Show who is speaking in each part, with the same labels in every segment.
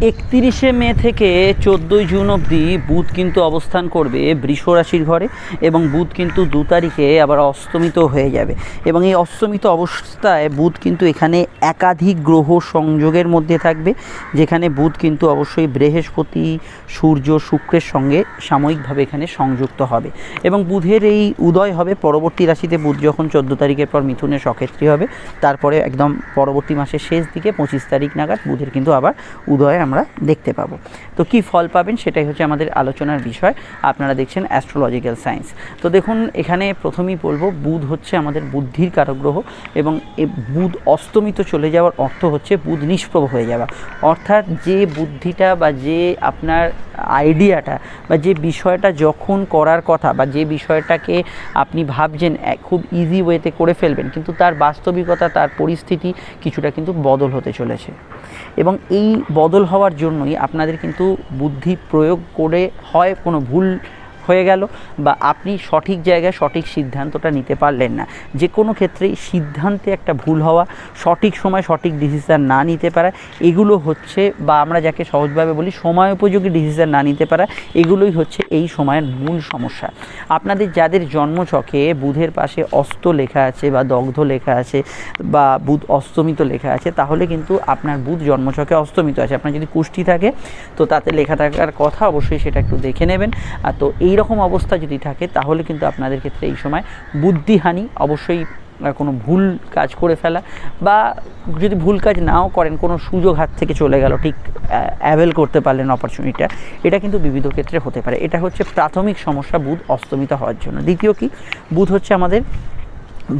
Speaker 1: একত্রিশে মে থেকে চোদ্দোই জুন অবধি বুধ কিন্তু অবস্থান করবে বৃষ রাশির ঘরে এবং বুধ কিন্তু দু তারিখে আবার অস্তমিত হয়ে যাবে। এবং এই অস্তমিত অবস্থায় বুধ কিন্তু এখানে একাধিক গ্রহ সংযোগের মধ্যে থাকবে, যেখানে বুধ কিন্তু অবশ্যই বৃহস্পতি, সূর্য, শুক্রের সঙ্গে সাময়িকভাবে এখানে সংযুক্ত হবে। এবং বুধের এই উদয় হবে পরবর্তী রাশিতে, বুধ যখন চোদ্দ তারিখের পর মিথুনের সক্ষেত্রী হবে, তারপরে একদম পরবর্তী মাসের শেষ দিকে পঁচিশ তারিখ নাগাদ বুধের কিন্তু আবার উদয় আমরা দেখতে পাবো। তো কি ফল পাবেন সেটাই হচ্ছে আমাদের আলোচনার বিষয়। আপনারা দেখছেন অ্যাস্ট্রোলজিক্যাল সায়েন্স তো দেখুন, এখানে প্রথমেই বলব, বুধ হচ্ছে আমাদের বুদ্ধির কারগ্রহ এবং বুধ অস্তমিত চলে যাওয়ার অর্থ হচ্ছে বুধ নিষ্প্রভ হয়ে যাওয়া। অর্থাৎ যে বুদ্ধিটা বা যে আপনার আইডিয়াটা বা যে বিষয়টা যখন করার কথা বা যে বিষয়টাকে আপনি ভাবছেন খুব ইজি ওয়েতে করে ফেলবেন, কিন্তু তার বাস্তবিকতা, তার পরিস্থিতি কিছুটা কিন্তু বদল হতে চলেছে। এবং এই বদল হওয়ার জন্যই আপনাদের কিন্তু বুদ্ধি প্রয়োগ করে হয় কোনো ভুল হয়ে গেল বা আপনি সঠিক জায়গায় সঠিক সিদ্ধান্তটা নিতে পারলেন না। যে কোনো ক্ষেত্রেই সিদ্ধান্তে একটা ভুল হওয়া, সঠিক সময় সঠিক ডিসিশান না নিতে পারা, এগুলো হচ্ছে বা আমরা যাকে সহজভাবে বলি সময় উপযোগী ডিসিশান না নিতে পারা, এগুলোই হচ্ছে এই সময়ের মূল সমস্যা। আপনাদের যাদের জন্মছকে বুধের পাশে অস্ত লেখা আছে বা দগ্ধ লেখা আছে বা বুধ অস্তমিত লেখা আছে, তাহলে কিন্তু আপনার বুধ জন্মছকে অস্তমিত আছে। আপনার যদি কুষ্টি থাকে, তো তাতে লেখা থাকার কথা অবশ্যই সেটা একটু দেখে নেবেন। আর তো এই রকম অবস্থা যদি থাকে, তাহলে কিন্তু আপনাদের ক্ষেত্রে এই সময় বুদ্ধিহানি অবশ্যই কোনো ভুল কাজ করে ফেলা বা যদি ভুল কাজ নাও করেন, কোনো সুযোগ হাত থেকে চলে গেল, ঠিক অ্যাভেল করতে পারলেন অপরচুনিটিটা এটা কিন্তু বিবিধ ক্ষেত্রে হতে পারে। এটা হচ্ছে প্রাথমিক সমস্যা, বুধ অস্তমিত হওয়ার জন্য। দ্বিতীয় কি? বুধ হচ্ছে আমাদের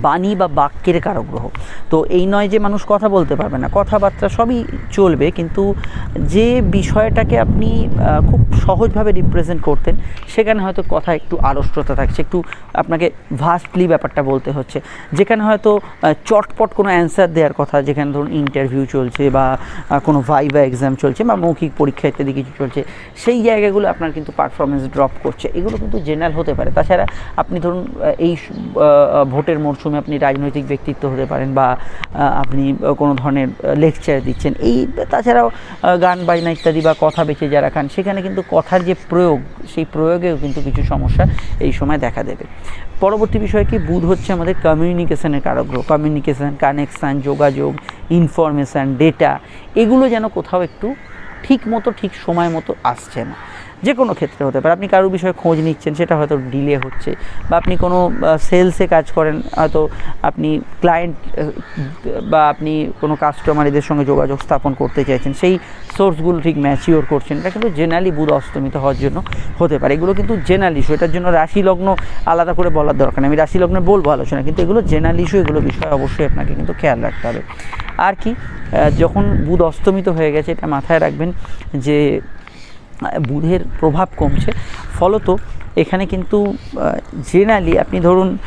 Speaker 1: বাণী বা বাক্যের কারক গ্রহ তো এই নয় যে মানুষ কথা বলতে পারবে না, কথাবার্তা সবই চলবে, কিন্তু যে বিষয়টাকে আপনি খুব সহজভাবে রিপ্রেজেন্ট করতেন, সেখানে হয়তো কথা একটু আড়ষ্টতা থাকছে, একটু আপনাকে ভাস্টলি ব্যাপারটা বলতে হচ্ছে। যেখানে হয়তো চটপট কোনো অ্যান্সার দেওয়ার কথা, যেখানে ধরুন ইন্টারভিউ চলছে বা কোনো ভাইভা এক্সাম চলছে বা মৌখিক পরীক্ষা ইত্যাদি কিছু চলছে, সেই জায়গাগুলো আপনার কিন্তু পারফরমেন্স ড্রপ করছে। এগুলো কিন্তু জেনারেল হতে পারে। তাছাড়া আপনি ধরুন এই ভোটের মরশুমে আপনি রাজনৈতিক ব্যক্তিত্ব হতে পারেন বা আপনি কোনো ধরনের লেকচার দিচ্ছেন। এই, তাছাড়াও গান বাজনা ইত্যাদি বা কথা বেঁচে যারা খান, সেখানে কিন্তু কথার যে প্রয়োগ, সেই প্রয়োগেও কিন্তু কিছু সমস্যা এই সময় দেখা দেবে। পরবর্তী বিষয় কি? বুধ হচ্ছে আমাদের কমিউনিকেশনের কারক গ্রহ কমিউনিকেশান কানেকশান যোগাযোগ ইনফরমেশান ডেটা এগুলো যেন কোথাও একটু ঠিক মতো ঠিক সময় মতো আসছে না। যে কোনো ক্ষেত্রে হতে পারে। আপনি কারোর বিষয়ে খোঁজ নিচ্ছেন, সেটা হয়তো ডিলে হচ্ছে বা আপনি কোনো সেলসে কাজ করেন, হয়তো আপনি ক্লায়েন্ট বা আপনি কোনো কাস্টমার এদের সঙ্গে যোগাযোগ স্থাপন করতে চাইছেন, সেই সোর্সগুলো ঠিক ম্যাচিওর করছেন, এটা কিন্তু জেনারেলি বুধ অস্তমিত হওয়ার জন্য হতে পারে। এগুলো কিন্তু জেনারেল ইস্যু এটার জন্য রাশি লগ্ন আলাদা করে বলার দরকার নেই। আমি রাশি লগ্নে বলব আলোচনা, কিন্তু এগুলো জেনারেল ইস্যু এগুলো বিষয়ে অবশ্যই আপনাকে কিন্তু খেয়াল রাখতে হবে। আর কি যখন বুধ অস্তমিত হয়ে গেছে, এটা মাথায় রাখবেন যে বুধের প্রভাব কমছে। ফলত এখানে কিন্তু জেনারেলি আপনি ধরুন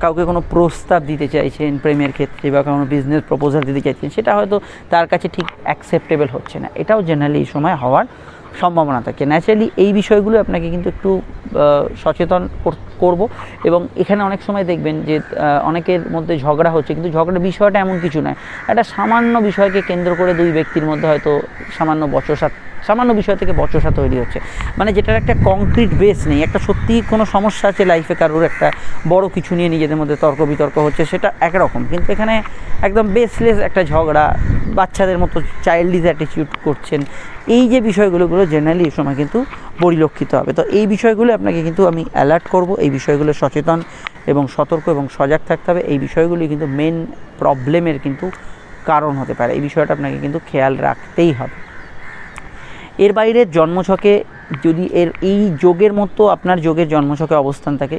Speaker 1: কাউকে কোনো প্রস্তাব দিতে চাইছেন প্রেমের ক্ষেত্রে বা কোনো বিজনেস প্রপোজাল দিতে চাইছেন, সেটা হয়তো তার কাছে ঠিক অ্যাকসেপ্টেবল হচ্ছে না। এটাও জেনারেলি এই সময় হওয়ার সম্ভাবনা থাকে। ন্যাচারালি এই বিষয়গুলো আপনাকে কিন্তু একটু সচেতন কর- করব এবং এখানে অনেক সময় দেখবেন যে অনেকের মধ্যে ঝগড়া হচ্ছে, কিন্তু ঝগড়ার বিষয়টা এমন কিছু নয়। একটা সামান্য বিষয়কে কেন্দ্র করে দুই ব্যক্তির মধ্যে হয়তো সামান্য বচসা সামান্য বিষয় থেকে বচসা তৈরি হচ্ছে। মানে যেটার একটা কংক্রিট বেস নেই, একটা সত্যি কোনো সমস্যা আছে লাইফে কারোর একটা বড় কিছু নিয়ে নিজেদের মধ্যে তর্ক বিতর্ক হচ্ছে, সেটা একরকম। কিন্তু এখানে একদম বেসলেস একটা ঝগড়া, বাচ্চাদের মতো চাইল্ডিজ অ্যাটিটিউড করছেন, এই যে বিষয়গুলো গুলো জেনারেলি এই সময় কিন্তু পরিলক্ষিত হবে। তো এই বিষয়গুলো আপনাকে কিন্তু আমি অ্যালার্ট করব, এই বিষয়গুলো সচেতন এবং সতর্ক এবং সজাগ থাকতে হবে, এই বিষয়গুলি কিন্তু মেন প্রবলেমের কিন্তু কারণ হতে পারে। এই বিষয়টা আপনাকে কিন্তু খেয়াল রাখতেই হবে। এর বাইরে জন্মছকে যদি এর এই যোগের মতো আপনার যোগের জন্মছকে অবস্থান থাকে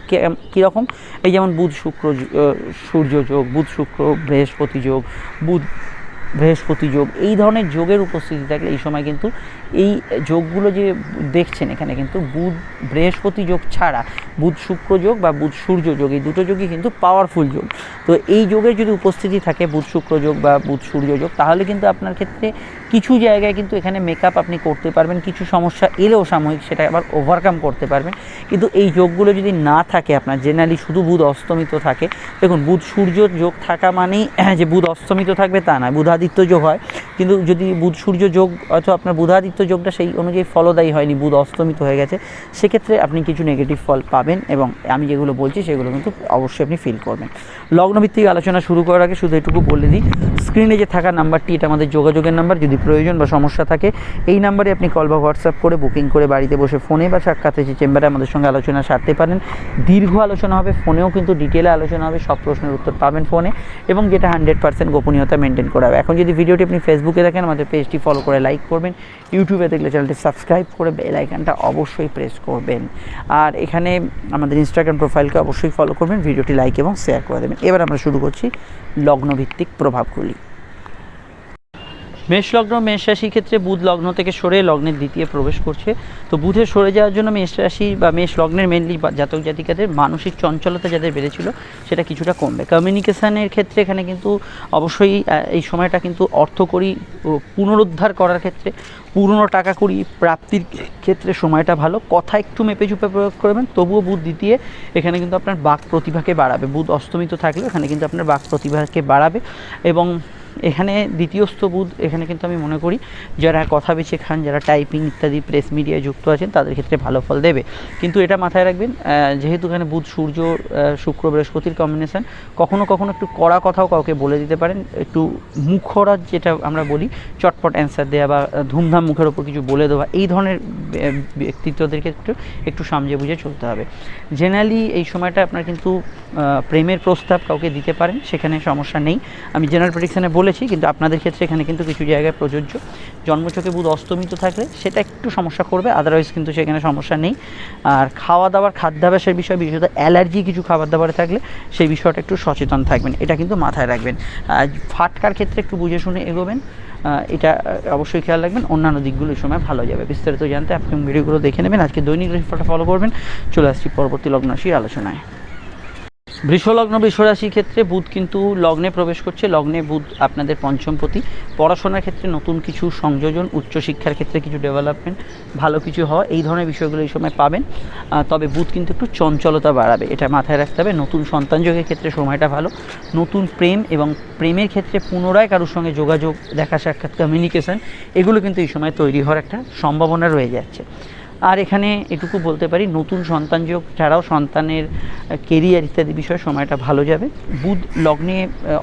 Speaker 1: কীরকম? এই যেমন বুধ, শুক্র সূর্য যোগ, বুধ, শুক্র, বৃহস্পতি যোগ, বুধ, বৃহস্পতি যোগ, এই ধরনের যোগের উপস্থিতি থাকলে এই সময় কিন্তু এই যোগগুলো যে দেখছেন এখানে কিন্তু বুধ বৃহস্পতি যোগ ছাড়া, বুধ শুক্র যোগ বা বুধ সূর্য যোগ, এই দুটো যোগই কিন্তু পাওয়ারফুল যোগ। তো এই যোগের যদি উপস্থিতি থাকে, বুধ শুক্র যোগ বা বুধ সূর্য যোগ, তাহলে কিন্তু আপনার ক্ষেত্রে কিছু জায়গায় কিন্তু এখানে মেকআপ আপনি করতে পারবেন, কিছু সমস্যা এলেও সাময়িক সেটা আবার ওভারকাম করতে পারবেন। কিন্তু এই যোগগুলো যদি না থাকে আপনার জেনারেলি শুধু বুধ অস্তমিত থাকে, দেখুন বুধ সূর্য যোগ থাকা মানেই যে বুধ অস্তমিত থাকবে তা নয় বুধাদিত্য যোগ হয়। কিন্তু যদি বুধ সূর্য যোগ অথবা আপনার বুধাদিত্য যোগটা সেই অনুযায়ী ফলদায়ী হয়নি, বুধ অস্তমিত হয়ে গেছে। সেক্ষেত্রে আপনি কিছু নেগেটিভ ফল পাবেন এবং আমি যেগুলো বলছি সেগুলো কিন্তু অবশ্যই আপনি ফিল করবেন। লগ্নভিত্তিক আলোচনা শুরু করার আগে শুধু এটুকু বলে দিই স্ক্রিনে যে থাকা নাম্বারটি, এটা আমাদের যোগাযোগের নাম্বার, যদি প্রয়োজন বা সমস্যা থাকে, এই নাম্বারে আপনি কল বা হোয়াটসঅ্যাপ করে বুকিং করে বাড়িতে বসে ফোনে বা সাক্ষাৎ এসে চেম্বারে আমাদের সঙ্গে আলোচনা সারতে পারেন। দীর্ঘ আলোচনা হবে ফোনেও কিন্তু ডিটেলে আলোচনা হবে, সব প্রশ্নের উত্তর পাবেন ফোনে এবং যেটা হান্ড্রেড পার্সেন্ট গোপনীয়তা মেনটেন করা হবে। এখন যদি ভিডিওটি আপনি ফেসবুকে দেখেন, আমাদের পেজটি ফলো করে লাইক করবেন ইউটিউবে দেখলে চ্যানেলটি সাবস্ক্রাইব করে বেল আইকনটা অবশ্যই প্রেস করবেন। আর এখানে আমাদের ইনস্টাগ্রাম প্রোফাইলকে অবশ্যই ফলো করবেন, ভিডিওটি লাইক এবং শেয়ার করে দেবেন। এবার আমরা শুরু করছি লগ্নভিত্তিক প্রভাবগুলি। মেষ লগ্ন মেষ রাশির ক্ষেত্রে বুধ লগ্ন থেকে সরে লগ্নের দ্বিতীয় প্রবেশ করছে। তো বুধে সরে যাওয়ার জন্য মেষ রাশি বা মেষ লগ্নের মেনলি জাতক জাতিকাদের মানসিক চঞ্চলতা যাদের বেড়েছিল, সেটা কিছুটা কমবে। কমিউনিকেশানের ক্ষেত্রে এখানে কিন্তু অবশ্যই এই সময়টা কিন্তু অর্থকরী পুনরুদ্ধার করার ক্ষেত্রে পুরনো টাকা করি প্রাপ্তির ক্ষেত্রে সময়টা ভালো। কথা একটু মেপে চুপে প্রয়োগ করবেন, তবুও বুধ দ্বিতীয়, এখানে কিন্তু আপনার বাক প্রতিভাকে বাড়াবে। বুধ অস্তমিত থাকলেও এখানে কিন্তু আপনার বাক প্রতিভাকে বাড়াবে এবং এখানে দ্বিতীয়স্থ বুধ, এখানে কিন্তু আমি মনে করি যারা কথা বেছে খান, যারা টাইপিং ইত্যাদি প্রেস মিডিয়ায় যুক্ত আছেন, তাদের ক্ষেত্রে ভালো ফল দেবে। কিন্তু এটা মাথায় রাখবেন যেহেতু এখানে বুধ, সূর্য শুক্র, বৃহস্পতির কম্বিনেশন কখনো কখনো একটু কড়া কথাও কাউকে বলে দিতে পারেন, একটু মুখরা যেটা আমরা বলি, চটপট অ্যান্সার দেওয়া বা ধুমধাম মুখের ওপর কিছু বলে দেওয়া, এই ধরনের ব্যক্তিত্বদের ক্ষেত্রে একটু সামজে বুঝে চলতে হবে। জেনারেলি এই সময়টা আপনার কিন্তু প্রেমের প্রস্তাব কাউকে দিতে পারেন, সেখানে সমস্যা নেই। আমি জেনারেল প্রেডিকশানে বলেছি, কিন্তু আপনাদের ক্ষেত্রে এখানে কিন্তু কিছু জায়গায় প্রযোজ্য। জন্মচকে বুধ অস্তমিত থাকলে সেটা একটু সমস্যা করবে আদারওয়াইজ কিন্তু সেখানে সমস্যা নেই। আর খাওয়া দাওয়ার খাদ্যাভ্যাসের বিষয়, বিশেষত অ্যালার্জি কিছু খাবার দাবারে থাকলে সেই বিষয়টা একটু সচেতন থাকবেন, এটা কিন্তু মাথায় রাখবেন। ফাটকার ক্ষেত্রে একটু বুঝে শুনে এগোবেন এটা অবশ্যই খেয়াল রাখবেন, অন্যান্য দিকগুলো সময় ভালো যাবে। বিস্তারিত জানতে আপনি ভিডিওগুলো দেখে নেবেন, আজকে দৈনিক রাশিফলটা ফলো করবেন। চলে আসছি পরবর্তী লগ্ন রাশির আলোচনায়। বৃষলগ্ন বৃষরাশির ক্ষেত্রে বুধ কিন্তু লগ্নে প্রবেশ করছে। লগ্নে বুধ আপনাদের পঞ্চমপতি পড়াশোনার ক্ষেত্রে নতুন কিছু সংযোজন, উচ্চশিক্ষার ক্ষেত্রে কিছু ডেভেলপমেন্ট ভালো কিছু হওয়া, এই ধরনের বিষয়গুলো এই সময় পাবেন। তবে বুধ কিন্তু একটু চঞ্চলতা বাড়াবে, এটা মাথায় রাখতে হবে। নতুন সন্তান যোগের ক্ষেত্রে সময়টা ভালো। নতুন প্রেম এবং প্রেমের ক্ষেত্রে পুনরায় কারোর সঙ্গে যোগাযোগ, দেখা সাক্ষাৎ কমিউনিকেশন এগুলো কিন্তু এই সময় তৈরি হওয়ার একটা সম্ভাবনা রয়ে যাচ্ছে। আর এখানে এটুকু বলতে পারি, নতুন সন্তান যোগ ছাড়াও সন্তানের কেরিয়ার ইত্যাদি বিষয়ে সময়টা ভালো যাবে। বুধ লগ্নে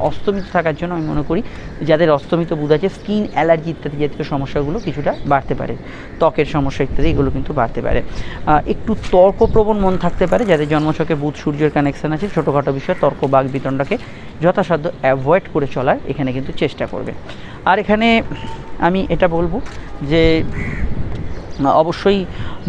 Speaker 1: অস্তমিত থাকার জন্য আমি মনে করি, যাদের অস্তমিত বুধ আছে স্কিন অ্যালার্জি ইত্যাদি জাতীয় সমস্যাগুলো কিছুটা বাড়তে পারে। ত্বকের সমস্যা ইত্যাদি, এগুলো কিন্তু বাড়তে পারে। একটু তর্কপ্রবণ মন থাকতে পারে, যাদের জন্মছকে বুধ সূর্যের কানেকশান আছে, ছোটোখাটো বিষয়ে, তর্ক বাঘ বিতণ্ডাকে যথাসাধ্য অ্যাভয়েড করে চলার এখানে কিন্তু চেষ্টা করবে। আর এখানে আমি এটা বলব যে অবশ্যই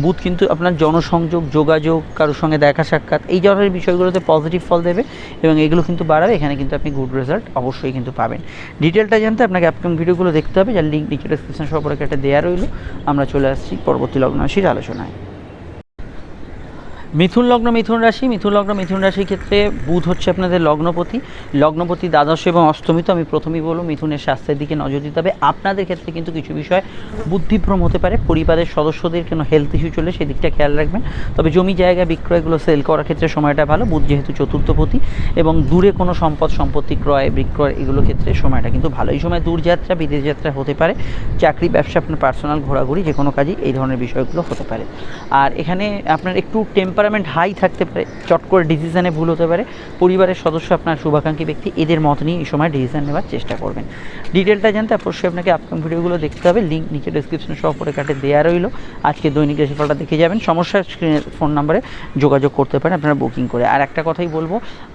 Speaker 1: বুথ কিন্তু আপনার জনসংযোগ, যোগাযোগ, কারোর সঙ্গে দেখা সাক্ষাৎ, এই ধরনের বিষয়গুলোতে পজিটিভ ফল দেবে এবং এগুলো কিন্তু বাড়াবে, এখানে কিন্তু আপনি গুড রেজাল্ট অবশ্যই কিন্তু পাবেন। ডিটেলটা জানতে আপনাকে আপকামিং ভিডিওগুলো দেখতে হবে, যার লিঙ্ক নিচে ডিসক্রিপশন সম্পর্কে একটা দেওয়া রইল। আমরা চলে আসছি পরবর্তী লগ্ন আলোচনায়। মিথুন লগ্ন, মিথুন রাশি। মিথুন লগ্ন, মিথুন রাশির ক্ষেত্রে বুধ হচ্ছে আপনাদের লগ্নপতি। লগ্নপতি দ্বাদশ এবং অষ্টমিত আমি প্রথমেই বলব মিথুনের স্বাস্থ্যের দিকে নজর দিতে হবে। আপনাদের ক্ষেত্রে কিন্তু কিছু বিষয় বুদ্ধিভ্রম হতে পারে। পরিবারের সদস্যদের কোনো হেলথ ইস্যু চলে সেদিকটা খেয়াল রাখবেন। তবে জমি জায়গা বিক্রয়গুলো সেল করার ক্ষেত্রে সময়টা ভালো। বুধ যেহেতু চতুর্থপতি এবং দূরে কোনো সম্পদ, সম্পত্তি ক্রয়, বিক্রয় এগুলো ক্ষেত্রে সময়টা কিন্তু ভালো। এই সময় দূরযাত্রা, বিদেশ যাত্রা হতে পারে। চাকরি, ব্যবসা, আপনার পার্সোনাল ঘোরাঘুরি যে কোনো কাজই এই ধরনের বিষয়গুলো হতে পারে। আর এখানে আপনার একটু টেম্পারামেন্ট হাই থাকতে পারে, চট করে ডিসিশনে ভুল হতে পারে, পরিবারের সদস্য আপনার শুভাকাঙ্ক্ষী ব্যক্তি, এদের মত নিয়ে এই সময় ডিসিশন নেওয়ার চেষ্টা করবেন। ডিটেলটা জানতে অবশ্যই আপনাকে আপকাম ভিডিওগুলো দেখতে হবে লিঙ্ক নিচে ডিসক্রিপশন সহ পরে কাটে দেওয়া রইল। আজকে দৈনিক রাশিফলটা দেখে যাবেন সমস্যার স্ক্রিনের ফোন নাম্বারে যোগাযোগ করতে পারেন, আপনারা বুকিং করে। আর একটা কথাই বলব,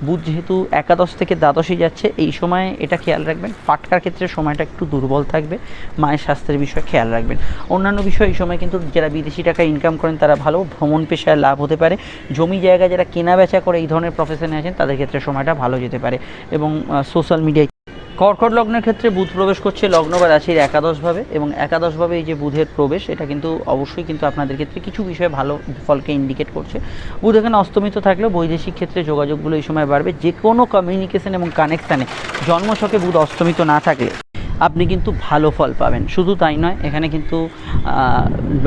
Speaker 1: বুধ যেহেতু একাদশ থেকে দ্বাদশে যাচ্ছে, এই সময় এটা খেয়াল রাখবেন, ফাটকার ক্ষেত্রে সময়টা একটু দুর্বল থাকবে, মায়ের স্বাস্থ্যের বিষয়ে খেয়াল রাখবেন। অন্যান্য বিষয়, এই সময় কিন্তু যারা বিদেশি টাকা ইনকাম করেন, তারা ভালো ভ্রমণ পেশায় লাভ হতে পারে। জমি জায়গা যারা কেনা বেচা করে এই ধরনের প্রফেশনে আছেন, তাদের ক্ষেত্রে সময়টা ভালো যেতে পারে। এবং সোশ্যাল মিডিয়ায় কর্কট লগ্নের ক্ষেত্রে বুধ প্রবেশ করছে লগ্ন বা রাশির একাদশভাবে এবং একাদশভাবে এই যে বুধের প্রবেশ, এটা কিন্তু অবশ্যই কিন্তু আপনাদের ক্ষেত্রে কিছু বিষয়ে ভালো ফলকে ইন্ডিকেট করছে। বুধ এখানে অস্তমিত থাকলেও বৈদেশিক ক্ষেত্রে যোগাযোগগুলো এই সময় বাড়বে। যে কোনো কমিউনিকেশন এবং কানেকশানে জন্মছকে বুধ অস্তমিত না থাকলে আপনি কিন্তু ভালো ফল পাবেন। শুধু তাই নয়, এখানে কিন্তু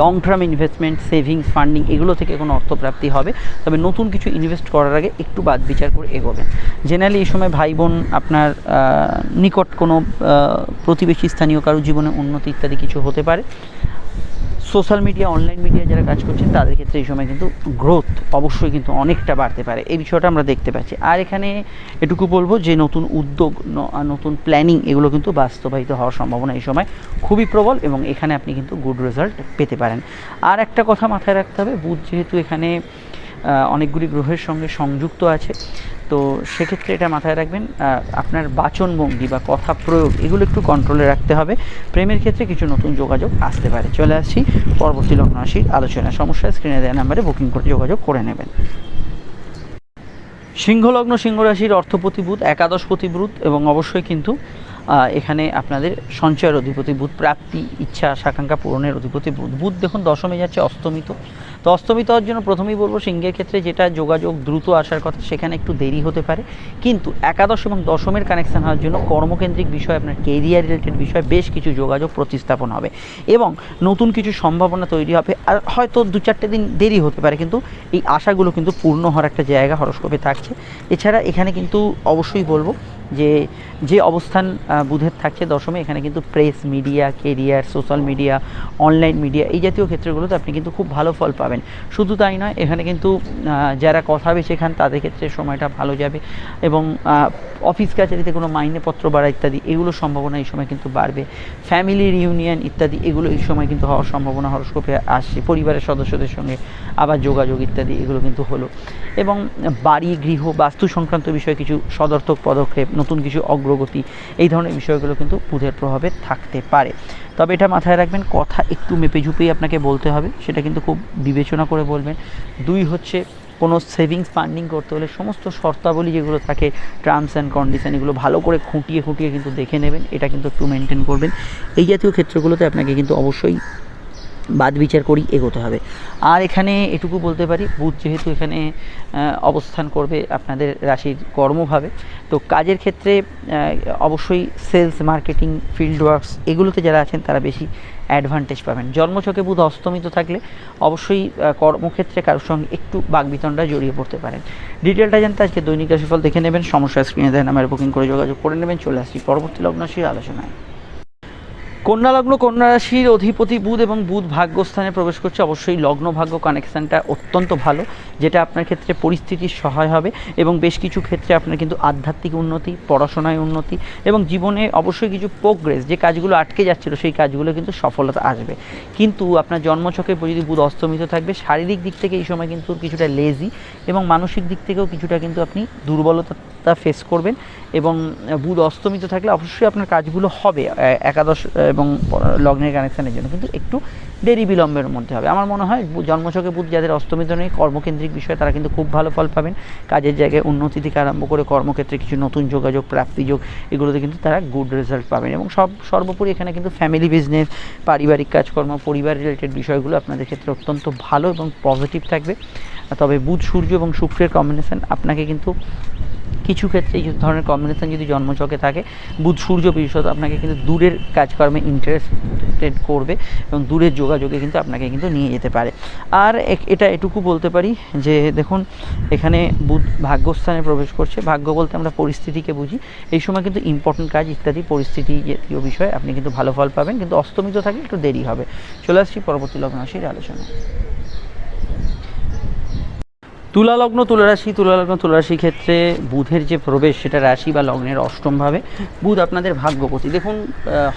Speaker 1: long term investment savings funding এগুলো থেকে কোনো অর্থপ্রাপ্তি হবে। তবে নতুন কিছু ইনভেস্ট করার আগে একটু বাদ বিচার করে এগোবেন। জেনারেলি এই সময় ভাই বোন আপনার নিকট কোনো প্রতিবেশী স্থানীয় কারও জীবনে উন্নতি ইত্যাদি কিছু হতে পারে। সোশ্যাল মিডিয়া, অনলাইন মিডিয়া যারা কাজ করছেন, তাদের ক্ষেত্রে এই সময় কিন্তু গ্রোথ অবশ্যই কিন্তু অনেকটা বাড়তে পারে। এই বিষয়টা আমরা দেখতে পাচ্ছি। আর এখানে এটুকু বলব যে, নতুন উদ্যোগ নতুন প্ল্যানিং এগুলো কিন্তু বাস্তবায়িত হওয়ার সম্ভাবনা এই সময় খুবই প্রবল এবং এখানে আপনি কিন্তু গুড রেজাল্ট পেতে পারেন। আর একটা কথা মাথায় রাখতে হবে বুধ যেহেতু এখানে অনেকগুলি গ্রহের সঙ্গে সংযুক্ত আছে তো সেক্ষেত্রে এটা মাথায় রাখবেন আপনার বাচন ভঙ্গি বা কথা প্রয়োগ, এগুলো একটু কন্ট্রোলে রাখতে হবে। প্রেমের ক্ষেত্রে কিছু নতুন যোগাযোগ আসতে পারে। চলে আসছি পরবর্তী লগ্ন রাশির আলোচনা সমস্যা স্ক্রিনে দেওয়া নাম্বারে বুকিং করে যোগাযোগ করে নেবেন। সিংহলগ্ন, সিংহরাশির রাশির প্রতিভূত একাদশ প্রতিভূত এবং অবশ্যই কিন্তু এখানে আপনাদের সঞ্চয়ের অধিপতি বুধ, প্রাপ্তি, ইচ্ছা আকাঙ্ক্ষা পূরণের অধিপতি বুধ। বুধ দেখুন দশমে যাচ্ছে অস্তমিত তো অস্তমিত হওয়ার জন্য প্রথমেই বলব, সিংহের ক্ষেত্রে যেটা যোগাযোগ দ্রুত আসার কথা, সেখানে একটু দেরি হতে পারে। কিন্তু একাদশ এবং দশমের কানেকশান হওয়ার জন্য কর্মকেন্দ্রিক বিষয়, আপনার কেরিয়ার রিলেটেড বিষয়, বেশ কিছু যোগাযোগ প্রতিস্থাপন হবে। এবং নতুন কিছু সম্ভাবনা তৈরি হবে, আর হয়তো দু চারটে দিন দেরি হতে পারে, কিন্তু এই আশাগুলো কিন্তু পূর্ণ হওয়ার একটা জায়গা, হরস্কোপে থাকছে। এছাড়া এখানে কিন্তু অবশ্যই বলব যে যে অবস্থান বুধের থাকছে দশমে, এখানে কিন্তু press media, career, social media, online media এই জাতীয় ক্ষেত্রগুলোতে আপনি কিন্তু খুব ভালো ফল পাবেন। শুধু তাই নয়, এখানে কিন্তু যারা কথা বেশি খান, তাদের ক্ষেত্রে সময়টা ভালো যাবে এবং অফিস কাছারিতে কোনো মাইনেপত্র বাড়া ইত্যাদি এগুলোর সম্ভাবনা এই সময় কিন্তু বাড়বে। ফ্যামিলি রিউনিয়ন ইত্যাদি, এগুলো এই সময় কিন্তু হওয়ার সম্ভাবনা হরস্কোপে আসছে। পরিবারের সদস্যদের সঙ্গে আবার যোগাযোগ ইত্যাদি, এগুলো কিন্তু হলো। এবং বাড়ি, গৃহ বাস্তু সংক্রান্ত বিষয়ে কিছু সদর্থক পদক্ষেপ নতুন কিছু অগ্রগতি, এই ধরনের বিষয়গুলো কিন্তু বুধের প্রভাবে থাকতে পারে। তবে এটা মাথায় রাখবেন, কথা একটু মেপে ঝুপেই আপনাকে বলতে হবে, সেটা কিন্তু খুব বিবেচনা করে বলবেন। দুই হচ্ছে, কোনো সেভিংস ফান্ডিং করতে হলে সমস্ত শর্তাবলী যেগুলো থাকে টার্মস অ্যান্ড কন্ডিশন এগুলো ভালো করে খুঁটিয়ে খুঁটিয়ে কিন্তু দেখে নেবেন, এটা কিন্তু একটু মেনটেন করবেন। এই জাতীয় ক্ষেত্রগুলোতে আপনাকে কিন্তু অবশ্যই বাদ বিচার করি, এগোতে হবে। আর এখানে এটুকু বলতে পারি, বুধ যেহেতু এখানে অবস্থান করবে আপনাদের রাশির কর্মভাবে, তো কাজের ক্ষেত্রে অবশ্যই সেলস, মার্কেটিং, ফিল্ড ওয়ার্কস, এগুলোতে যারা আছেন তারা বেশি অ্যাডভান্টেজ পাবেন। জন্মছকে বুধ অস্তমিত থাকলে অবশ্যই কর্মক্ষেত্রে কারোর সঙ্গে একটু বাগবিতণ্ডা জড়িয়ে পড়তে পারেন। ডিটেলটা জানতে আজকে দৈনিক রাশিফল দেখে নেবেন, সমস্যা স্ক্রিনে দেন আমার বুকিং করে যোগাযোগ করে নেবেন, চলে আসছি পরবর্তী লগ্নশীর আলোচনায়। কন্যা লগ্ন কন্যা রাশির অধিপতি বুধ এবং বুধ ভাগ্যস্থানে প্রবেশ করছে। অবশ্যই লগ্ন ভাগ্য কানেকশানটা অত্যন্ত ভালো, যেটা আপনার ক্ষেত্রে পরিস্থিতির সহায় হবে এবং বেশ কিছু ক্ষেত্রে আপনার কিন্তু আধ্যাত্মিক উন্নতি, পড়াশোনায় উন্নতি এবং জীবনে অবশ্যই কিছু প্রোগ্রেস যে কাজগুলো আটকে যাচ্ছিল সেই কাজগুলো কিন্তু সফলতা আসবে। কিন্তু আপনার জন্মছকে যদি বুধ অস্তমিত থাকবে, শারীরিক দিক থেকে এই সময় কিন্তু কিছুটা লেজি এবং মানসিক দিক থেকেও কিছুটা কিন্তু আপনি দুর্বলতা ফেস করবেন এবং বুধ অস্তমিত থাকলে অবশ্যই আপনার কাজগুলো হবে একাদশ এবং লগ্নের কানেকশানের জন্য। কিন্তু একটু দেরি বিলম্বের মধ্যে হবে। আমার মনে হয় জন্মছকে বুধ যাদের অস্তমিত নেই, কর্মকেন্দ্রিক বিষয়ে তারা কিন্তু খুব ভালো ফল পাবেন। কাজের জায়গায় উন্নতি থেকে আরম্ভ করে কর্মক্ষেত্রে কিছু নতুন যোগাযোগ, প্রাপ্তিযোগ, এগুলোতে কিন্তু তারা গুড রেজাল্ট পাবেন। এবং সব, সর্বোপরি এখানে কিন্তু ফ্যামিলি বিজনেস পারিবারিক কাজকর্ম, পরিবার রিলেটেড বিষয়গুলো আপনাদের ক্ষেত্রে অত্যন্ত ভালো এবং পজিটিভ থাকবে। তবে বুধ, সূর্য এবং শুক্রের কম্বিনেশন আপনাকে কিন্তু কিছু ক্ষেত্রে এই ধরনের কম্বিনেশান যদি জন্মচকে থাকে, বুধ, সূর্য বিশেষত আপনাকে কিন্তু দূরের কাজকর্মে ইন্টারেস্টেড করবে এবং দূরের যোগাযোগে কিন্তু আপনাকে কিন্তু নিয়ে যেতে পারে। আর এটা এটুকু বলতে পারি যে দেখুন, এখানে বুধ ভাগ্যস্থানে প্রবেশ করছে। ভাগ্য বলতে আমরা পরিস্থিতিকে বুঝি। এই সময় কিন্তু ইম্পর্টেন্ট কাজ ইত্যাদি, পরিস্থিতি জাতীয় বিষয়ে আপনি কিন্তু ভালো ফল পাবেন। কিন্তু অস্তমিত থাকলে একটু দেরি হবে। চলে আসছি পরবর্তী লগ্ন রাশির আলোচনা তুলা লগ্ন তুলা রাশি তুলা লগ্ন তুলা রাশির ক্ষেত্রে বুধের যে প্রবেশ, সেটা রাশি বা লগ্নের অষ্টমভাবে। বুধ আপনাদের ভাগ্যপতি। দেখুন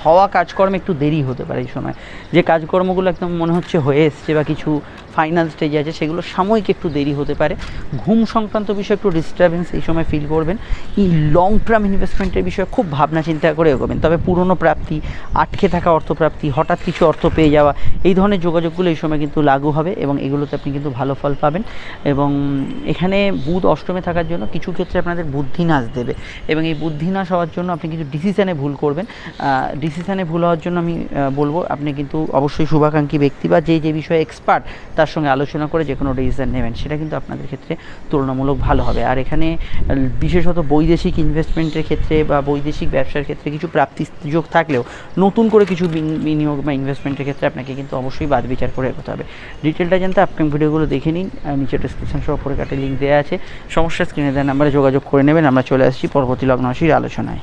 Speaker 1: হওয়া কাজকর্ম একটু দেরি হতে পারে এই সময়। যে কাজকর্মগুলো একদম মনে হচ্ছে হয়ে এসছে বা কিছু ফাইনাল স্টেজে আছে, সেগুলো সাময়িক একটু দেরি হতে পারে। ঘুম সংক্রান্ত বিষয়ে একটু ডিস্টারবেন্স এই সময় ফিল করবেন। এই লং টার্ম ইনভেস্টমেন্টের বিষয়ে খুব ভাবনা চিন্তা করে এগোবেন। তবে পুরনো প্রাপ্তি, আটকে থাকা অর্থপ্রাপ্তি, হঠাৎ কিছু অর্থ পেয়ে যাওয়া, এই ধরনের যোগাযোগগুলো এই সময় কিন্তু লাগু হবে এবং এগুলোতে আপনি কিন্তু ভালো ফল পাবেন। এবং এখানে বুধ অষ্টমে থাকার জন্য কিছু ক্ষেত্রে আপনাদের বুদ্ধি নাশ দেবে এবং এই বুদ্ধি নাশ হওয়ার জন্য আপনি কিছু ডিসিশানে ভুল করবেন। ডিসিশানে ভুল হওয়ার জন্য আমি বলব, আপনি কিন্তু অবশ্যই শুভাকাঙ্ক্ষী ব্যক্তি বা যে যে বিষয়ে এক্সপার্ট তার সঙ্গে আলোচনা করে যে কোনো ডিসিশন নেবেন, সেটা কিন্তু আপনাদের ক্ষেত্রে তুলনামূলক ভালো হবে। আর এখানে বিশেষত বৈদেশিক ইনভেস্টমেন্টের ক্ষেত্রে বা বৈদেশিক ব্যবসার ক্ষেত্রে কিছু প্রাপ্তি সুযোগ থাকলেও নতুন করে কিছু বিনিয়োগ বা ইনভেস্টমেন্টের ক্ষেত্রে আপনাকে কিন্তু অবশ্যই বাদ বিচার করে এগোতে হবে। ডিটেলটা জানতে আপকামিং ভিডিওগুলো দেখে নিন নিচে ডিসক্রিপশন সহ পরে কাটে লিঙ্ক দেওয়া আছে। সমস্যা স্ক্রিনে দেওয়া নাম্বারে যোগাযোগ করে নেবেন, আমরা চলে আসছি পরবর্তী লগ্ন আলোচনায়।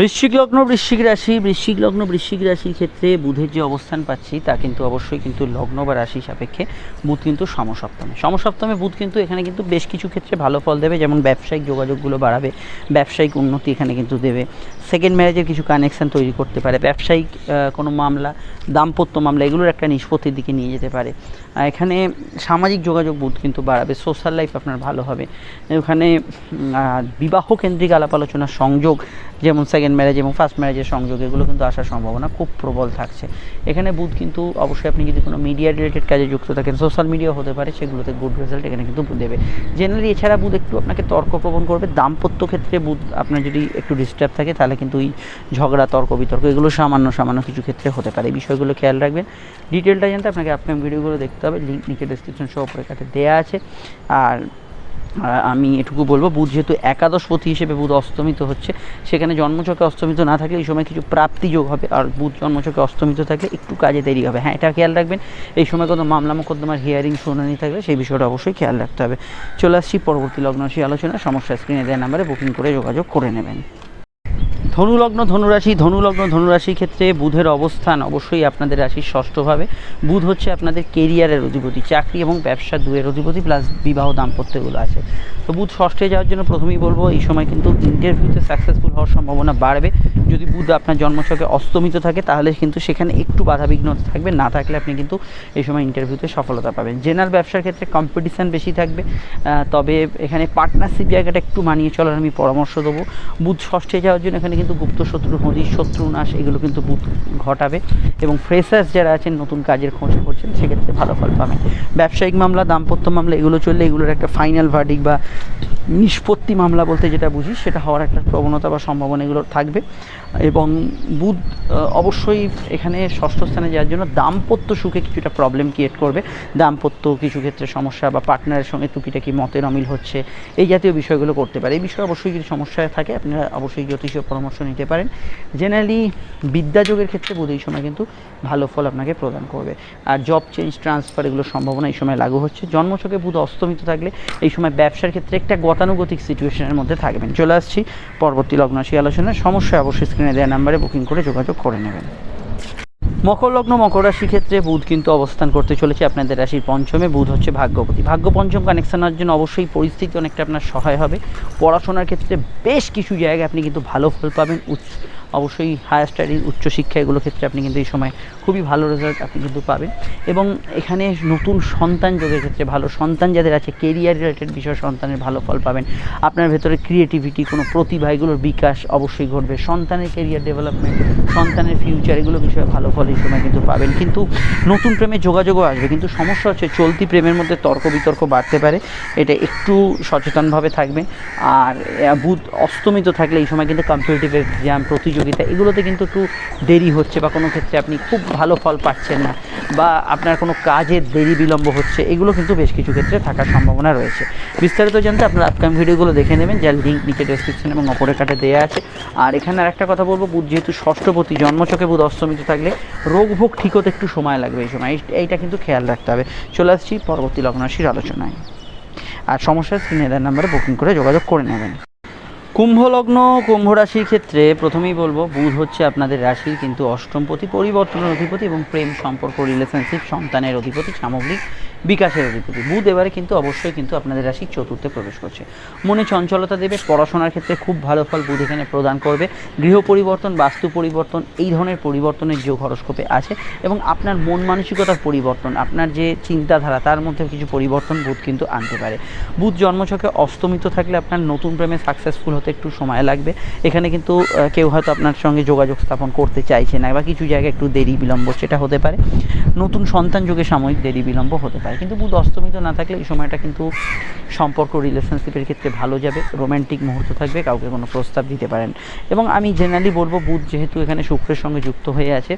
Speaker 1: বৃশ্চিক লগ্ন, বৃশ্চিক রাশি, বৃশ্চিক লগ্ন, বৃশ্চিক রাশির ক্ষেত্রে বুধের যে অবস্থান পাচ্ছি, তা কিন্তু অবশ্যই কিন্তু লগ্ন বা রাশি সাপেক্ষে বুধ কিন্তু সমসপ্তমে। সমসপ্তমে বুধ কিন্তু এখানে কিন্তু বেশ কিছু ক্ষেত্রে ভালো ফল দেবে, যেমন ব্যবসায়িক যোগাযোগগুলো বাড়াবে, ব্যবসায়িক উন্নতি এখানে কিন্তু দেবে। সেকেন্ড ম্যারেজের কিছু কানেকশান তৈরি করতে পারে, ব্যবসায়িক কোনো মামলা, দাম্পত্য মামলা, এগুলোর একটা নিষ্পত্তির দিকে নিয়ে যেতে পারে। এখানে সামাজিক যোগাযোগ বুধ কিন্তু বাড়াবে সোশ্যাল লাইফ আপনার ভালো হবে। ওখানে বিবাহ কেন্দ্রিক আলাপ আলোচনার সংযোগ, যেমন সেকেন্ড ম্যারেজ এবং ফার্স্ট ম্যারেজের সংযোগ, এগুলো কিন্তু আসার সম্ভাবনা খুব প্রবল থাকছে। এখানে বুধ কিন্তু অবশ্যই আপনি যদি কোনো মিডিয়া রিলেটেড কাজে যুক্ত থাকেন সোশ্যাল মিডিয়া হতে পারে, সেগুলোতে গুড রেজাল্ট এখানে কিন্তু দেবে। জেনারেলি এছাড়া বুধ একটু আপনাকে তর্ক প্রবণ করবে, দাম্পত্য ক্ষেত্রে বুধ আপনার যদি একটু ডিস্টার্ব থাকে, তাহলে কিন্তু ওই ঝগড়া, তর্ক, বিতর্ক, এগুলো সামান্য সামান্য কিছু ক্ষেত্রে হতে পারে। এই বিষয়গুলো খেয়াল রাখবেন। ডিটেলটা জানতে আপনাকে আপকামিং ভিডিওগুলো দেখতে হবে। লিঙ্ক নিচে ডিসক্রিপশন সহ পরে কাটে দেওয়া আছে। আর আমি এটুকু বলব, বুধ যেহেতু একাদশ একাদশপতি হিসেবে বুধ অস্তমিত হচ্ছে, সেখানে জন্মচকে অস্তমিত না থাকলে এই সময় কিছু প্রাপ্তি যোগ হবে। আর বুধ জন্মচকে অস্তমিত থাকলে একটু কাজে দেরি হবে। হ্যাঁ এটা খেয়াল রাখবেন। এই সময় কোনো মামলা মোকদ্দমার হিয়ারিং শুনানি থাকলে সেই বিষয়টা অবশ্যই খেয়াল রাখতে হবে। চলে আসছি পরবর্তী লগ্নরাশি আলোচনা। সমস্যা স্ক্রিনে দেওয়া নাম্বারে বুকিং করে যোগাযোগ করে নেবেন। ধনুলগ্ন ধনুরাশি, ধনুলগ্ন ধনুরাশির ক্ষেত্রে বুধের অবস্থান অবশ্যই আপনাদের রাশির ষষ্ঠভাবে। বুধ হচ্ছে আপনাদের কেরিয়ারের অধিপতি, চাকরি এবং ব্যবসা দুয়ের অধিপতি প্লাস বিবাহ দাম্পত্যগুলো আছে। তো বুধ ষষ্ঠে যাওয়ার জন্য প্রথমেই বলব, এই সময় কিন্তু ইন্টারভিউতে সাকসেসফুল হওয়ার সম্ভাবনা বাড়বে। যদি বুধ আপনার জন্মছকে অস্তমিত থাকে, তাহলে কিন্তু সেখানে একটু বাধাবিঘ্ন থাকবে। না থাকলে আপনি কিন্তু এই সময় ইন্টারভিউতে সফলতা পাবেন। জেনারেল ব্যবসার ক্ষেত্রে কম্পিটিশান বেশি থাকবে। তবে এখানে পার্টনারশিপ জায়গাটা একটু মানিয়ে চলার আমি পরামর্শ দেবো। বুধ ষষ্ঠে যাওয়ার জন্য এখানে কিন্তু গুপ্ত শত্রু হদিশ শত্রু, নাশ, এগুলো কিন্তু ঘটাবে। এবং ফ্রেশার্স যারা আছেন, নতুন কাজের খোঁজ করছেন, সেক্ষেত্রে ভালো ফল পাবেন। ব্যবসায়িক মামলা, দাম্পত্য মামলা, এগুলো চললে এগুলোর একটা ফাইনাল ভার্ডিক বা নিষ্পত্তি মামলা বলতে যেটা বুঝি, সেটা হওয়ার একটা প্রবণতা বা সম্ভাবনা এগুলো থাকবে। এবং বুধ অবশ্যই এখানে ষষ্ঠ স্থানে যাওয়ার জন্য দাম্পত্য সুখে কিছুটা প্রবলেম ক্রিয়েট করবে। দাম্পত্য কিছু ক্ষেত্রে সমস্যা বা পার্টনারের সঙ্গে টুকিটাকি মতের অমিল হচ্ছে, এই জাতীয় বিষয়গুলো করতে পারে। এই বিষয়ে অবশ্যই যদি সমস্যা থাকে, আপনারা অবশ্যই জ্যোতিষীয় পরামর্শ নিতে পারেন। জেনারেলি বিদ্যাযোগের ক্ষেত্রে বুধ এই সময় কিন্তু ভালো ফল আপনাকে প্রদান করবে। আর জব চেঞ্জ ট্রান্সফার এগুলোর সম্ভাবনা এই সময় লাগু হচ্ছে। জন্মছকে বুধ অস্তমিত থাকলে এই সময় ব্যবসার ক্ষেত্রে একটা গতানুগতিক সিচুয়েশনের মধ্যে থাকবেন। চলে আসছি পরবর্তী লগ্নাশী আলোচনায়। সমস্যা অবশ্যই স্ক্রিনে দেওয়া নাম্বারে বুকিং করে যোগাযোগ করে নেবেন। মকর লগ্ন মকর রাশির ক্ষেত্রে বুধ কিন্তু অবস্থান করতে চলেছে আপনাদের রাশির পঞ্চমে। বুধ হচ্ছে ভাগ্যপতি। ভাগ্য পঞ্চম কানেকশন হওয়ার জন্য অবশ্যই পরিস্থিতি অনেকটা আপনার সহায় হবে। পড়াশোনার ক্ষেত্রে বেশ কিছু জায়গায় আপনি কিন্তু ভালো ফল পাবেন। অবশ্যই হায়ার স্টাডি উচ্চশিক্ষা এগুলো ক্ষেত্রে আপনি কিন্তু এই সময় খুবই ভালো রেজাল্ট আপনি কিন্তু পাবেন। এবং এখানে নতুন সন্তান যোগের ক্ষেত্রে ভালো সন্তান যাদের আছে কেরিয়ার রিলেটেড বিষয়, সন্তানের ভালো ফল পাবেন। আপনার ভেতরে ক্রিয়েটিভিটি কোনো প্রতিভা, এগুলোর বিকাশ অবশ্যই ঘটবে। সন্তানের কেরিয়ার ডেভেলপমেন্ট সন্তানের ফিউচার এগুলো বিষয়ে ভালো ফল এই সময় কিন্তু পাবেন। কিন্তু নতুন প্রেমে যোগাযোগও আসবে। কিন্তু সমস্যা হচ্ছে, চলতি প্রেমের মধ্যে তর্ক বিতর্ক বাড়তে পারে। এটা একটু সচেতনভাবে থাকবে। আর বুধ অস্তমিত থাকলে এই সময় কিন্তু কম্পিটিটিভ এক্সাম প্রতিযোগিতা এগুলোতে কিন্তু একটু দেরি হচ্ছে বা কোনো ক্ষেত্রে আপনি খুব ভালো ফল পাচ্ছেন না বা আপনার কোনো কাজের দেরি বিলম্ব হচ্ছে, এগুলো কিন্তু বেশ কিছু ক্ষেত্রে থাকার সম্ভাবনা রয়েছে। বিস্তারিত জানতে আপনার আপকাম ভিডিওগুলো দেখে নেবেন, যার লিঙ্ক নিচে ডেসক্রিপশন এবং অপরের কাটে দেওয়া আছে। আর এখানে আর একটা কথা বলব, বুধ যেহেতু ষষ্ঠপতি, জন্মচকে বুধ অস্তমিত থাকলে রোগ ভোগ ঠিক হতে একটু সময় লাগবে এই সময়। এই- এইটা কিন্তু খেয়াল রাখতে হবে। চলে আসছি পরবর্তী লগ্নরাশির আলোচনায়। আর সমস্যার স্ক্রিনে নাম্বারে বুকিং করে যোগাযোগ করে নেবেন। কুম্ভ লগ্ন কুম্ভ রাশির ক্ষেত্রে প্রথমেই বলব, বুধ হচ্ছে আপনাদের রাশির কিন্তু অষ্টমপতি পরিবর্তনের অধিপতি এবং প্রেম সম্পর্ক রিলেশনশিপ সন্তানের অধিপতি, সামগ্রিক বিকাশের অধিপতি বুধ এবারে কিন্তু অবশ্যই কিন্তু আপনাদের রাশি চতুর্থে প্রবেশ করছে। মনে চঞ্চলতা দেবে, পড়াশোনার ক্ষেত্রে খুব ভালো ফল বুধ এখানে প্রদান করবে। গৃহ পরিবর্তন, বাস্তু পরিবর্তন, এই ধরনের পরিবর্তনের যোগ হরস্কোপে আছে এবং আপনার মন মানসিকতার পরিবর্তন, আপনার যে চিন্তাধারা, তার মধ্যে কিছু পরিবর্তন বুধ কিন্তু আনতে পারে। বুধ জন্মছকে অস্তমিত থাকলে আপনার নতুন প্রেমে সাকসেসফুল হতে একটু সময় লাগবে। এখানে কিন্তু কেউ হয়তো আপনার সঙ্গে যোগাযোগ স্থাপন করতে চাইছে না বা কিছু জায়গায় একটু দেরি বিলম্ব, সেটা হতে পারে। নতুন সন্তান যোগে সাময়িক দেরি বিলম্ব হতে পারে। কিন্তু বুধ অস্তমিত না থাকলে এই সময়টা কিন্তু সম্পর্ক রিলেশনশিপের ক্ষেত্রে ভালো যাবে রোম্যান্টিক মুহূর্ত থাকবে, কাউকে কোনো প্রস্তাব দিতে পারেন। এবং আমি জেনারেলি বলব, বুধ যেহেতু এখানে শুক্রের সঙ্গে যুক্ত হয়ে আছে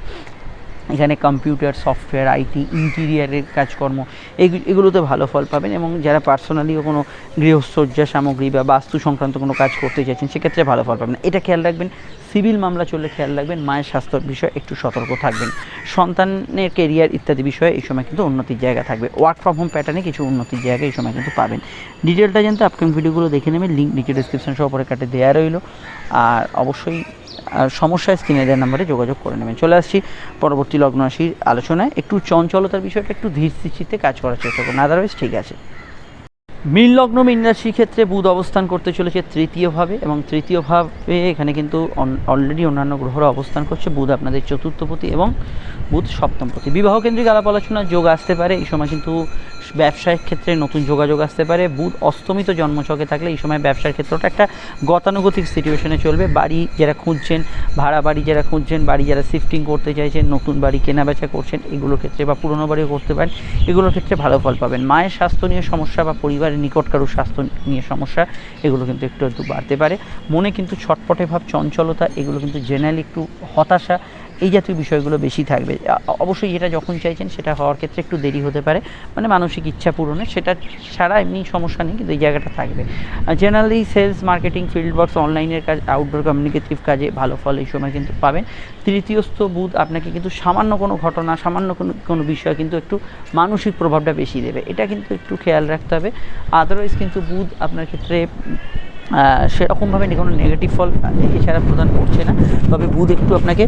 Speaker 1: এখানে কম্পিউটার সফটওয়্যার আইটি ইন্টিরিয়ারের কাজকর্ম, এগু- এগুলোতে ভালো ফল পাবেন এবং যারা পার্সোনালিও কোনো গৃহসজ্জা সামগ্রী বা বাস্তু সংক্রান্ত কোনো কাজ করতে চাইছেন, সেক্ষেত্রে ভালো ফল পাবেন। এটা খেয়াল রাখবেন সিভিল মামলা চললে খেয়াল রাখবেন, মায়ের স্বাস্থ্যের বিষয়ে একটু সতর্ক থাকবেন। সন্তানের কেরিয়ার ইত্যাদি বিষয়ে এই সময় কিন্তু উন্নতির জায়গা থাকবে। ওয়ার্ক ফ্রম হোম প্যাটার্নে কিছু উন্নতির জায়গা এই সময় কিন্তু পাবেন। ডিটেলটা জানতে আপকামিং ভিডিওগুলো দেখে নেবেন লিঙ্ক নিচে ডিসক্রিপশন সহ পরে কাটে দেওয়া রইল। আর অবশ্যই আর সমস্যায় স্ক্রিনে দেওয়ার নাম্বারে যোগাযোগ করে নেবেন। চলে আসছি পরবর্তী লগ্ন রাশির আলোচনায়। একটু চঞ্চলতার বিষয়টা, একটু ধীর স্থিতিতে কাজ করার চেষ্টা করুন। আদারওয়াইজ ঠিক আছে। মীন লগ্ন, মীন রাশির ক্ষেত্রে বুধ অবস্থান করতে চলেছে তৃতীয়ভাবে এবং তৃতীয়ভাবে এখানে কিন্তু অলরেডি অন্যান্য গ্রহরা অবস্থান করছে। বুধ আপনাদের চতুর্থপতি এবং বুধ সপ্তমপতি। বিবাহ কেন্দ্রিক আলাপ আলোচনার যোগ আসতে পারে। এই সময় কিন্তু ব্যবসায়িক ক্ষেত্রে নতুন যোগাযোগ আসতে পারে। বুধ অস্তমিত জন্মছকে থাকলে এই সময় ব্যবসার ক্ষেত্রটা একটা গতানুগতিক সিচুয়েশনে চলবে। বাড়ি যারা খুঁজছেন, ভাড়া বাড়ি যারা খুঁজছেন, বাড়ি যারা শিফটিং করতে চাইছেন, নতুন বাড়ি কেনাবেচা করছেন, এগুলোর ক্ষেত্রে বা পুরনো বাড়িও করতে পারেন, এগুলোর ক্ষেত্রে ভালো ফল পাবেন। মায়ের স্বাস্থ্য নিয়ে সমস্যা বা পরিবারের নিকট কারোর স্বাস্থ্য নিয়ে সমস্যা, এগুলো কিন্তু একটু একটু বাড়তে পারে। মনে কিন্তু ছটপটে ভাব, চঞ্চলতা, এগুলো কিন্তু জেনারেলি একটু হতাশা এই জাতীয় বিষয়গুলো বেশি থাকবে। অবশ্যই যেটা যখন চাইছেন সেটা হওয়ার ক্ষেত্রে একটু দেরি হতে পারে। মানে মানসিক ইচ্ছা পূরণে সেটা ছাড়া এমনি সমস্যা নেই, কিন্তু এই জায়গাটা থাকবে। Generally sales marketing field works অনলাইনের কাজ আউটডোর কমিউনিকেটিভ কাজে ভালো ফল এই সময় কিন্তু পাবেন। তৃতীয়স্থ বুধ আপনাকে কিন্তু সামান্য কোনো ঘটনা, সামান্য কোনো কোনো বিষয় কিন্তু একটু মানসিক প্রভাবটা বেশি দেবে। এটা কিন্তু একটু খেয়াল রাখতে হবে। আদারওয়াইজ কিন্তু বুধ আপনার ক্ষেত্রে সেরকমভাবে কোনো নেগেটিভ ফল এছাড়া প্রদান করছে না। তবে বুধ একটু আপনাকে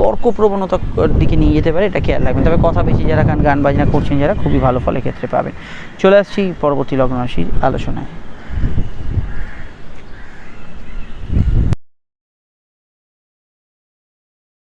Speaker 1: তর্ক প্রবণতার দিকে নিয়ে যেতে পারে, এটা খেয়াল রাখবেন। তবে কথা বেশি, যারা গান গান বাজনা করছেন, যারা খুবই ভালো ফলের ক্ষেত্রে পাবেন। চলে আসছি পরবর্তী লগ্ন রাশির আলোচনায়।